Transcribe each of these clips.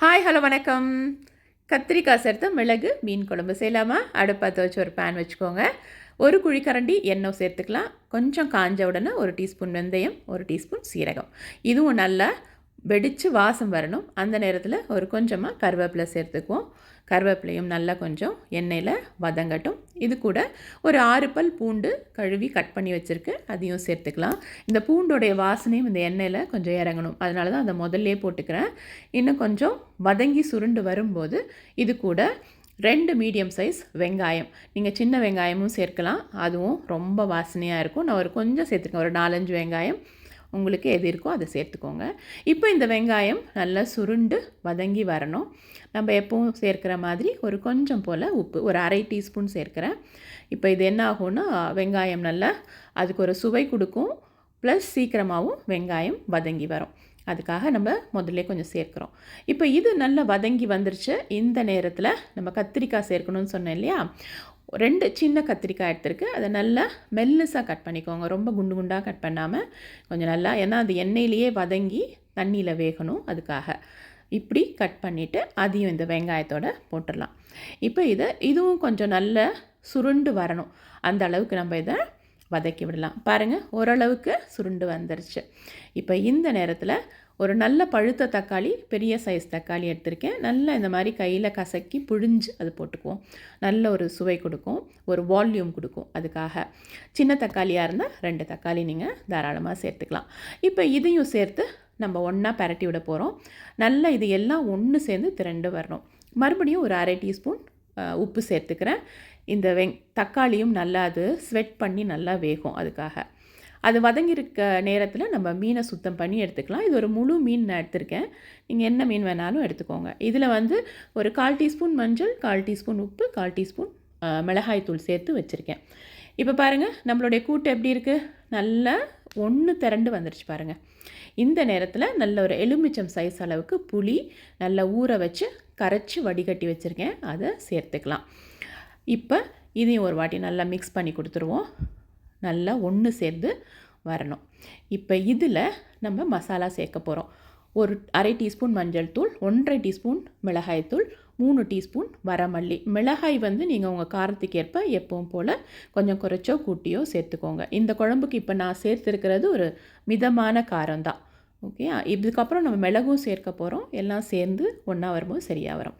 Hi hello வணக்கம். கத்திரிக்காய் சேர்த்து மிளகு மீன் குழம்பு செய்யலாமா? அடுப்பத்தை வச்சு ஒரு பேன் வச்சுக்கோங்க. ஒரு குழிக்கரண்டி எண்ணெய் சேர்த்துக்கலாம். கொஞ்சம் காஞ்ச உடனே ஒரு டீஸ்பூன் வெந்தயம் ஒரு டீஸ்பூன் சீரகம். இதுவும் நல்லா வெடித்து வாசம் வரணும். அந்த நேரத்தில் ஒரு கொஞ்சமாக கருவேப்பிலை சேர்த்துக்குவோம். கருவேப்பிலையும் நல்லா கொஞ்சம் எண்ணெயில் வதங்கட்டும். இது கூட ஒரு ஆறு பல் பூண்டு கழுவி கட் பண்ணி வச்சுருக்கு. அதையும் சேர்த்துக்கலாம். இந்த பூண்டோடைய வாசனையும் இந்த எண்ணெயில் கொஞ்சம் இறங்கணும். அதனால தான் அதை முதல்லே போட்டுக்கிறேன். இன்னும் கொஞ்சம் வதங்கி சுருண்டு வரும்போது இது கூட ரெண்டு மீடியம் சைஸ் வெங்காயம். நீங்கள் சின்ன வெங்காயமும் சேர்க்கலாம். அதுவும் ரொம்ப வாசனையாக இருக்கும். நான் ஒரு கொஞ்சம் சேர்த்துருக்கேன். ஒரு நாலஞ்சு வெங்காயம். உங்களுக்கு எது இருக்கோ அதை சேர்த்துக்கோங்க. இப்போ இந்த வெங்காயம் நல்லா சுருண்டு வதங்கி வரணும். நம்ம எப்பவும் சேர்க்குற மாதிரி ஒரு கொஞ்சம் போல் உப்பு ஒரு அரை டீஸ்பூன் சேர்க்குறேன். இப்போ இது என்ன ஆகும்னா வெங்காயம் நல்லா அதுக்கு ஒரு சுவை கொடுக்கும். ப்ளஸ் சீக்கிரமாகவும் வெங்காயம் வதங்கி வரும். அதுக்காக நம்ம முதல்ல கொஞ்சம் சேர்க்குறோம். இப்போ இது நல்லா வதங்கி வந்துருச்சு. இந்த நேரத்தில் நம்ம கத்திரிக்காய் சேர்க்கணும்னு சொன்னேன் இல்லையா? ரெண்டு சின்ன கத்திரிக்காய் எடுத்துருக்கு. அதை நல்லா மெல்லுசாக கட் பண்ணிக்கோங்க. ரொம்ப குண்டு குண்டாக கட் பண்ணாமல் கொஞ்சம் நல்லா ஏன்னா அது எண்ணெயிலேயே வதங்கி தண்ணியில் வேகணும் அதுக்காக. இப்படி கட் பண்ணிவிட்டு அதையும் இந்த வெங்காயத்தோடு போட்டுடலாம். இப்போ இதை இதுவும் கொஞ்சம் நல்ல சுருண்டு வரணும். அந்த அளவுக்கு நம்ம இதை வதக்கி விடலாம். பாருங்கள் ஓரளவுக்கு சுருண்டு வந்துருச்சு. இப்போ இந்த நேரத்தில் ஒரு நல்ல பழுத்த தக்காளி பெரிய சைஸ் தக்காளி எடுத்திருக்கேன். நல்லா இந்த மாதிரி கையில் கசக்கி புழிஞ்சு அது போட்டுக்குவோம். நல்ல ஒரு சுவை கொடுக்கும் ஒரு வால்யூம் கொடுக்கும் அதுக்காக. சின்ன தக்காளியாக இருந்தால் ரெண்டு தக்காளி நீங்கள் தாராளமாக சேர்த்துக்கலாம். இப்போ இதையும் சேர்த்து நம்ம ஒன்றா பரட்டி விட போகிறோம் நல்லா இது எல்லாம் ஒன்று சேர்ந்து திரண்டு வரணும். மறுபடியும் ஒரு அரை டீஸ்பூன் உப்பு சேர்த்துக்கிறேன். இந்த வெங் தக்காளியும் நல்லா அது ஸ்வெட் பண்ணி நல்லா வேகும் அதுக்காக. அது வதங்கியிருக்க நேரத்தில் நம்ம மீனை சுத்தம் பண்ணி எடுத்துக்கலாம். இது ஒரு முழு மீன் நான் எடுத்திருக்கேன். நீங்கள் என்ன மீன் வேணாலும் எடுத்துக்கோங்க. இதில் வந்து ஒரு கால் டீஸ்பூன் மஞ்சள் கால் டீஸ்பூன் உப்பு கால் டீஸ்பூன் மிளகாய்த்தூள் சேர்த்து வச்சுருக்கேன். இப்போ பாருங்கள் நம்மளுடைய கூட்டு எப்படி இருக்குது நல்லா ஒன்று திரண்டு வந்துருச்சு பாருங்கள் இந்த நேரத்தில் நல்ல ஒரு எலுமிச்சம் சைஸ் அளவுக்கு புளி நல்லா ஊற வச்சு கரைச்சி வடிகட்டி வச்சுருக்கேன். அதை சேர்த்துக்கலாம். இப்போ இதையும் ஒரு வாட்டி நல்லா மிக்ஸ் பண்ணி கொடுத்துருவோம். நல்லா ஒன்று சேர்ந்து வரணும். இப்போ இதில் நம்ம மசாலா சேர்க்க போகிறோம் ஒரு அரை டீஸ்பூன் மஞ்சள் தூள் ஒன்றரை டீஸ்பூன் மிளகாய் தூள் மூணு டீஸ்பூன் வரமல்லி. மிளகாய் வந்து நீங்கள் உங்கள் காரத்துக்கு ஏற்ப எப்பவும் போல் கொஞ்சம் குறைச்சோ கூட்டியோ சேர்த்துக்கோங்க. இந்த குழம்புக்கு இப்போ நான் சேர்த்துருக்கிறது ஒரு மிதமான காரம் தான் ஓகே இதுக்கப்புறம் நம்ம மிளகும் சேர்க்க போகிறோம் எல்லாம் சேர்ந்து ஒன்றா வரும்போது சரியாக வரும்.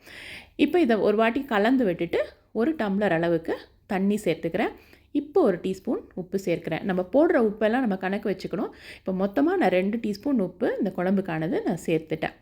இப்போ இதை ஒரு வாட்டி கலந்து விட்டுட்டு ஒரு டம்ளர் அளவுக்கு தண்ணி சேர்த்துக்கிறேன். இப்போ ஒரு டீஸ்பூன் உப்பு சேர்க்குறேன். நம்ம போடுற உப்பெல்லாம் நம்ம கணக்கு வச்சுக்கணும். இப்போ மொத்தமாக நான் ரெண்டு டீஸ்பூன் உப்பு இந்த குழம்புக்கானது நான் சேர்த்துட்டேன்.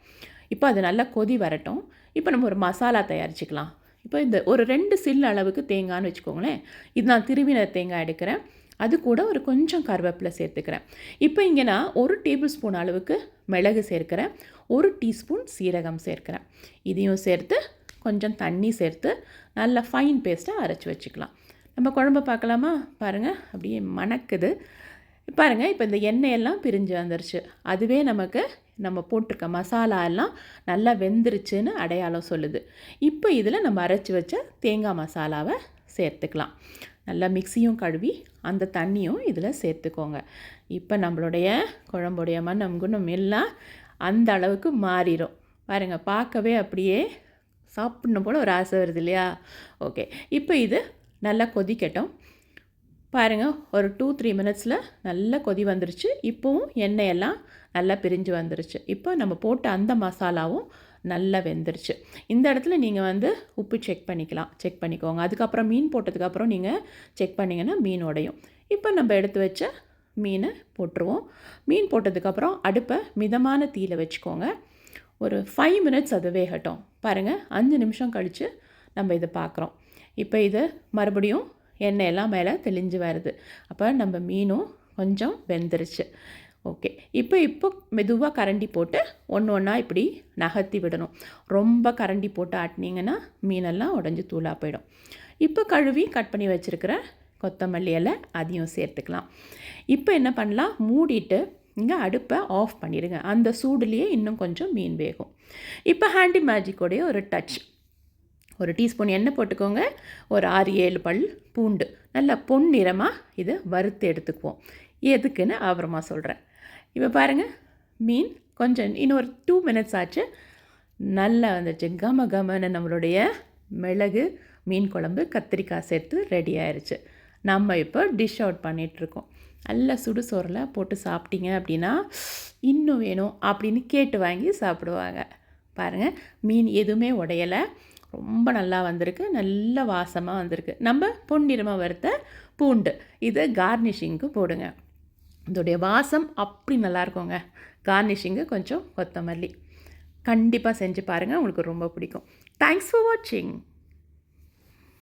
இப்போ அது நல்லா கொதி வரட்டும். இப்போ நம்ம ஒரு மசாலா தயாரிச்சுக்கலாம். இப்போ இந்த ஒரு ரெண்டு சில்லு அளவுக்கு தேங்காய்னு வச்சுக்கோங்களேன். இது நான் திருவின தேங்காய் எடுக்கிறேன். அது கூட ஒரு கொஞ்சம் கருவேப்பிலை சேர்த்துக்கிறேன். இப்போ இங்கே நான் ஒரு டேபிள் ஸ்பூன் அளவுக்கு மிளகு சேர்க்குறேன். ஒரு டீஸ்பூன் சீரகம் சேர்க்குறேன். இதையும் சேர்த்து கொஞ்சம் தண்ணி சேர்த்து நல்லா ஃபைன் பேஸ்ட்டாக அரைச்சி வச்சுக்கலாம். நம்ம குழம்பு பார்க்கலாமா? பாருங்கள் அப்படியே மணக்குது. பாருங்கள் இப்போ இந்த எண்ணெயெல்லாம் பிரிஞ்சு வந்துருச்சு. அதுவே நமக்கு நம்ம போட்டிருக்க மசாலா எல்லாம் நல்லா வெந்துருச்சுன்னு அடையாளம் சொல்லுது. இப்போ இதில் நம்ம அரைச்சி வச்ச தேங்காய் மசாலாவை சேர்த்துக்கலாம். நல்லா மிக்சியும் கழுவி அந்த தண்ணியும் இதில் சேர்த்துக்கோங்க. இப்போ நம்மளுடைய குழம்புடைய மண்ணம் குணம் எல்லாம் அந்த அளவுக்கு மாறிடும் பாருங்கள் பார்க்கவே அப்படியே சாப்பிடணும் போல் ஒரு ஆசை வருது இல்லையா? ஓகே இப்போ இது நல்லா கொதிக்கட்டும். பாருங்கள் ஒரு டூ த்ரீ மினிட்ஸில் நல்லா கொதி வந்துருச்சு. இப்போவும் எண்ணெயெல்லாம் நல்லா பிரிஞ்சு வந்துருச்சு. இப்போ நம்ம போட்ட அந்த மசாலாவும் நல்லா வெந்துருச்சு. இந்த இடத்துல நீங்கள் வந்து உப்பு செக் பண்ணிக்கலாம். செக் பண்ணிக்கோங்க. அதுக்கப்புறம் மீன் போட்டதுக்கப்புறம் நீங்கள் செக் பண்ணிங்கன்னா மீன் உடையும். இப்போ நம்ம எடுத்து வச்ச மீனை போட்டுருவோம். மீன் போட்டதுக்கப்புறம் அடுப்பை மிதமான தீயில் வச்சுக்கோங்க. ஒரு ஃபைவ் மினிட்ஸ் அது வேகட்டும். பாருங்கள் அஞ்சு நிமிஷம் கழித்து நம்ம இதை பார்க்குறோம் இப்போ இது மறுபடியும் எண்ணெயெல்லாம் மேலே தெளிஞ்சு வருது. அப்போ நம்ம மீனும் கொஞ்சம் வெந்துருச்சு. ஓகே இப்போ இப்போ மெதுவாக கரண்டி போட்டு ஒன்று ஒன்றா இப்படி நகர்த்தி விடணும். ரொம்ப கரண்டி போட்டு ஆட்டினீங்கன்னா மீனெல்லாம் உடஞ்சி தூளாக போயிடும். இப்போ கழுவி கட் பண்ணி வச்சுருக்கிற கொத்தமல்லி இலை அதையும் சேர்த்துக்கலாம். இப்போ என்ன பண்ணலாம்? மூடிட்டு இங்கே அடுப்பை ஆஃப் பண்ணிடுங்க. அந்த சூடுலேயே இன்னும் கொஞ்சம் மீன் வேகும். இப்போ ஹேண்டி மேஜிக்கோடைய ஒரு டச் ஒரு டீஸ்பூன் எண்ணெய் போட்டுக்கோங்க. ஒரு ஆறு ஏழு பல் பூண்டு. நல்லா பொன்னிறமாக இதை வறுத்து எடுத்துக்குவோம். எதுக்குன்னு அப்புறமா சொல்கிறேன் இப்போ பாருங்கள் மீன் கொஞ்சம் இன்னும் ஒரு டூ மினிட்ஸ் ஆச்சு. நல்லா வந்துச்சு கம கமன்னு நம்மளுடைய மிளகு மீன் குழம்பு கத்திரிக்காய் சேர்த்து ரெடி ஆயிடுச்சு நம்ம இப்போ டிஷ் அவுட் பண்ணிகிட்ருக்கோம் நல்லா சுடு சோறில் போட்டு சாப்பிட்டீங்க அப்படின்னா இன்னும் வேணும் அப்படின்னு கேட்டு வாங்கி சாப்பிடுவாங்க. பாருங்கள் மீன் எதுவுமே உடையலை. ரொம்ப நல்லா வந்திருக்கு. நல்ல வாசமாக வந்திருக்கு. நம்ம பொன்னிறமாக வறுத்த பூண்டு. இது கார்னிஷிங்க்கு போடுங்க. இதோடைய வாசம் அப்படி நல்லாயிருக்குங்க. கார்னிஷிங்கு கொஞ்சம் கொத்தமல்லி. கண்டிப்பாக செஞ்சு பாருங்கள் உங்களுக்கு ரொம்ப பிடிக்கும். தேங்க்ஸ் ஃபார் வாட்சிங்